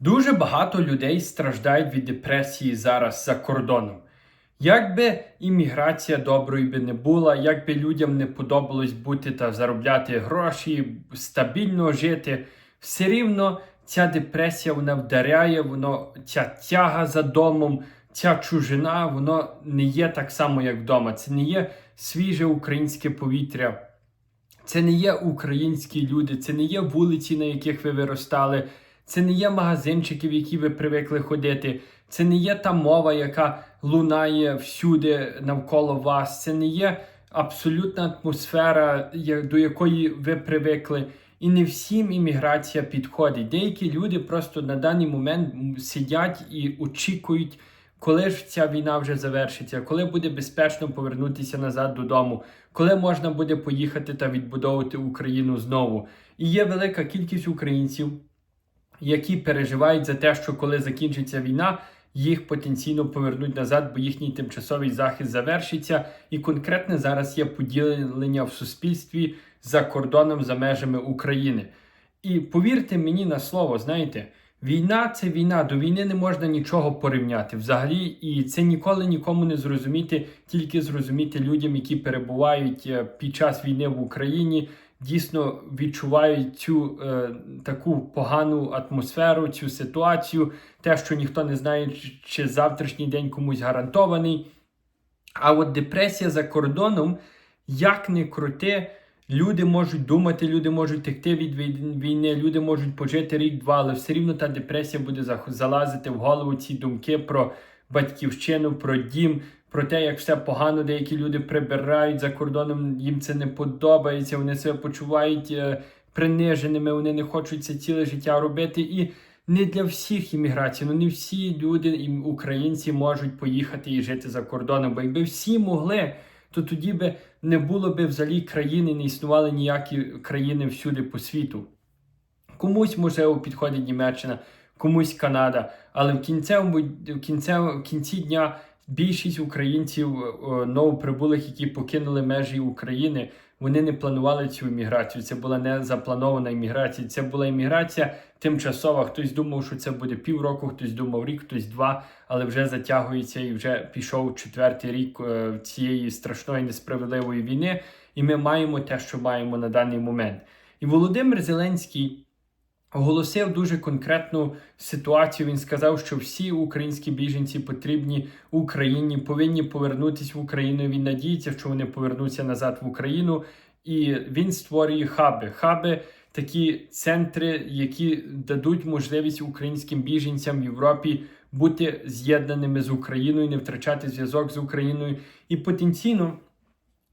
Дуже багато людей страждають від депресії зараз за кордоном. Як би імміграція доброю би не була, як би людям не подобалось бути та заробляти гроші, стабільно жити, все рівно ця депресія вона вдаряє, воно ця тяга за домом, ця чужина, воно не є так само, як вдома. Це не є свіже українське повітря. Це не є українські люди, це не є вулиці, на яких ви виростали, це не є магазинчики, в які ви привикли ходити, це не є та мова, яка лунає всюди навколо вас. Це не є абсолютна атмосфера, до якої ви привикли. І не всім імміграція підходить. Деякі люди просто на даний момент сидять і очікують, коли ж ця війна вже завершиться, коли буде безпечно повернутися назад додому, коли можна буде поїхати та відбудовувати Україну знову. І є велика кількість українців, які переживають за те, що коли закінчиться війна, їх потенційно повернуть назад, бо їхній тимчасовий захист завершиться. І конкретне зараз є поділення в суспільстві за кордоном за межами України. І повірте мені на слово, знаєте, війна це війна. До війни не можна нічого порівняти взагалі, і це ніколи нікому не зрозуміти, тільки зрозуміти людям, які перебувають е, під час війни в Україні, дійсно відчувають цю е, таку погану атмосферу, цю ситуацію, те, що ніхто не знає, чи- завтрашній день комусь гарантований. А от депресія за кордоном, як не крути, люди можуть думати, люди можуть текти від війни, люди можуть пожити рік-два, але все рівно та депресія буде залазити в голову ці думки про батьківщину, про дім, про те, як все погано, деякі люди прибирають за кордоном, їм це не подобається, вони себе почувають е, приниженими, вони не хочуть це ціле життя робити. І не для всіх імміграцій, ну не всі люди, і українці можуть поїхати і жити за кордоном. Бо якби всі могли, то тоді би не було би взагалі країни, не існували ніякі країни всюди по світу. Комусь, можливо, підходить Німеччина, комусь Канада, але в кінцевому в кінцевому в кінці дня більшість українців е, новоприбулих, які покинули межі України, вони не планували цю імміграцію. Це була не запланована імміграція. Це була імміграція тимчасова. Хтось думав, що це буде півроку, хтось думав рік, хтось два, але вже затягується і вже пішов четвертий рік е, цієї страшної несправедливої війни. І ми маємо те, що маємо на даний момент. І Володимир Зеленський оголосив дуже конкретну ситуацію. Він сказав, що всі українські біженці потрібні Україні, повинні повернутися в Україну. Він надіється, що вони повернуться назад в Україну, і він створює хаби. Хаби такі центри, які дадуть можливість українським біженцям в Європі бути з'єднаними з Україною, не втрачати зв'язок з Україною і потенційно.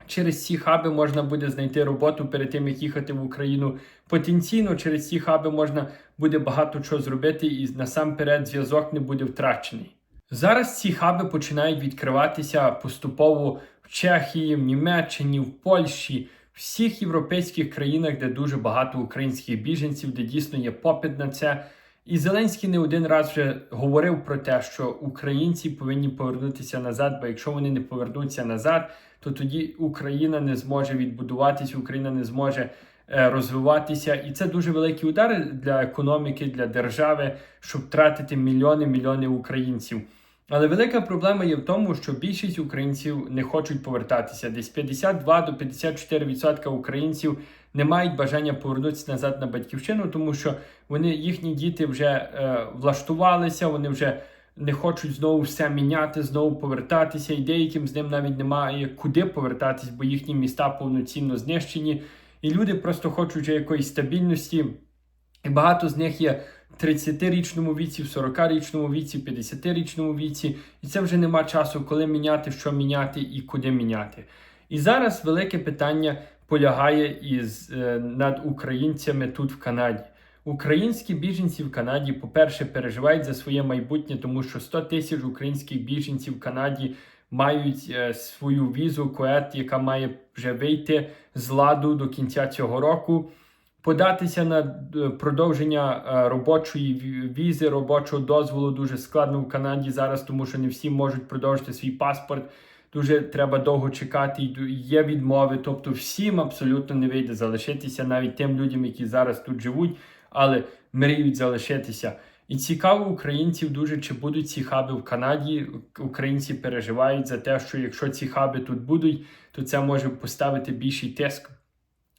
Через ці хаби можна буде знайти роботу перед тим, як їхати в Україну. Потенційно через ці хаби можна буде багато чого зробити, і насамперед зв'язок не буде втрачений. Зараз ці хаби починають відкриватися поступово в Чехії, в Німеччині, в Польщі, в всіх європейських країнах, де дуже багато українських біженців, де дійсно є попит на це. І Зеленський не один раз вже говорив про те, що українці повинні повернутися назад, бо якщо вони не повернуться назад, то тоді Україна не зможе відбудуватися, Україна не зможе е, розвиватися. І це дуже великий удар для економіки, для держави, щоб втратити мільйони мільйони українців. Але велика проблема є в тому, що більшість українців не хочуть повертатися. Десь 52 до 54% українців не мають бажання повернутися назад на батьківщину, тому що вони їхні діти вже е, влаштувалися, вони вже не хочуть знову все міняти, знову повертатися, і деяким з ним навіть немає куди повертатись, бо їхні міста повноцінно знищені. І люди просто хочуть вже якоїсь стабільності. І багато з них є 30-річному віці, в 40-річному віці, в 50-річному віці. І це вже нема часу, коли міняти, що міняти і куди міняти. І зараз велике питання полягає із е, над українцями тут в Канаді. Українські біженці в Канаді, по-перше, переживають за своє майбутнє, тому що 100 тисяч українських біженців в Канаді мають е, свою візу КОЕТ, яка має вже вийти з ладу до кінця цього року. Податися на е, продовження е, робочої ві- візи, робочого дозволу дуже складно в Канаді зараз, тому що не всі можуть продовжити свій паспорт. Дуже треба довго чекати, є відмови. Тобто всім абсолютно не вийде залишитися, навіть тим людям, які зараз тут живуть, але мріють залишитися. І цікаво українців дуже, чи будуть ці хаби в Канаді. Українці переживають за те, що якщо ці хаби тут будуть, то це може поставити більший тиск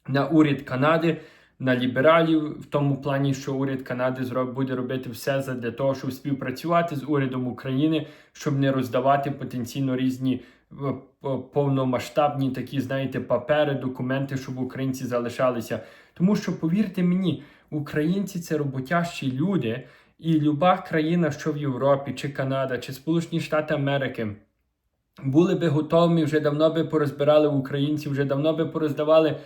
на уряд Канади, на лібералів, в тому плані, що уряд Канади буде робити все для того, щоб співпрацювати з урядом України, щоб не роздавати потенційно різні е, повномасштабні такі, знаєте, папери, документи, щоб українці залишалися. Тому що, повірте мені, українці це роботящі люди, і люба країна, що в Європі, чи Канада, чи Сполучені Штати Америки. Були би готові, вже давно би порозбирали українців, вже давно би пороздавали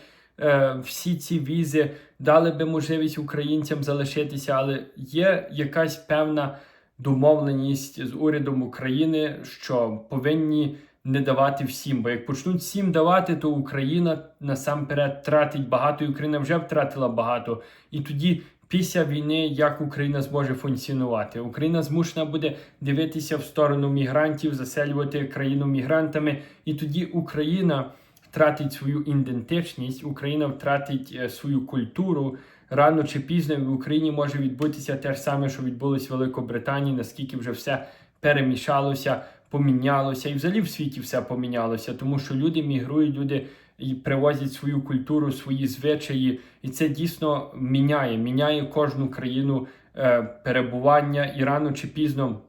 всі ці візи, дали би можливість українцям залишитися, але є якась певна домовленість з урядом України, що повинні не давати всім. Бо як почнуть всім давати, то Україна насамперед тратить багато, і Україна вже втратила багато. І тоді. Після війни як Україна зможе функціонувати? Україна змушена буде дивитися в сторону мігрантів, заселювати країну мігрантами, і тоді Україна втратить свою ідентичність, Україна втратить е, свою культуру. Рано чи пізно в Україні може відбутися те ж саме, що відбулось в Великобританії, наскільки вже все перемішалося, помінялося, і взагалі в світі все помінялося, тому що люди мігрують, люди і привозять свою культуру, свої звичаї, і це дійсно міняє, міняє кожну країну е, перебування. І рано чи пізно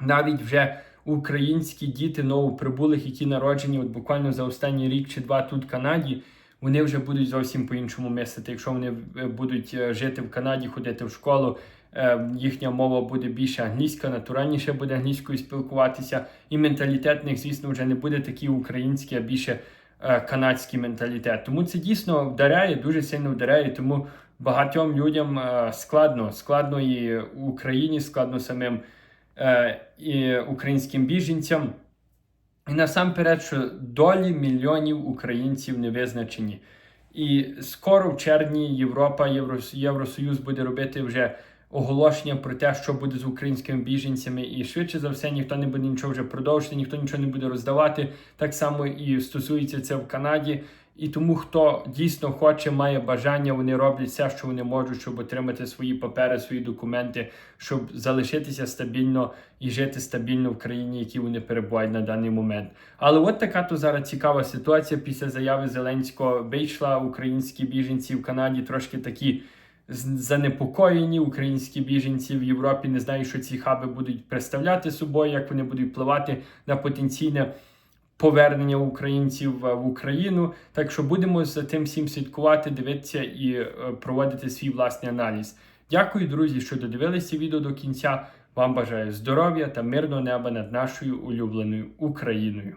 навіть вже українські діти новоприбулих, які народжені от буквально за останній рік чи два тут в Канаді, вони вже будуть зовсім по-іншому мислити. Якщо вони е, будуть е, жити в Канаді, ходити в школу, е, їхня мова буде більше англійська, натуральніше буде англійською спілкуватися, і менталітет них, звісно, вже не буде такий український, а більше канадський менталітет. Тому це дійсно вдаряє, дуже сильно вдаряє. Тому багатьом людям складно, складно і Україні, складно самим і українським біженцям. І насамперед, що долі мільйонів українців не визначені. І скоро в червні Європа, Євро, Євросоюз буде робити вже оголошення про те, що буде з українськими біженцями, і швидше за все ніхто не буде нічого вже продовжувати, ніхто нічого не буде роздавати. Так само і стосується це в Канаді. І тому, хто дійсно хоче, має бажання, вони роблять все, що вони можуть, щоб отримати свої папери, свої документи, щоб залишитися стабільно і жити стабільно в країні, в якій вони перебувають на даний момент. Але от така то зараз цікава ситуація після заяви Зеленського вийшла українські біженці в Канаді трошки такі занепокоєні. Українські біженці в Європі не знають, що ці хаби будуть представляти собою, як вони будуть впливати на потенційне повернення українців е, в Україну. Так що будемо за тим всім слідкувати, дивитися і е, проводити свій власний аналіз. Дякую, друзі, що додивилися відео до кінця. Вам бажаю здоров'я та мирного неба над нашою улюбленою Україною.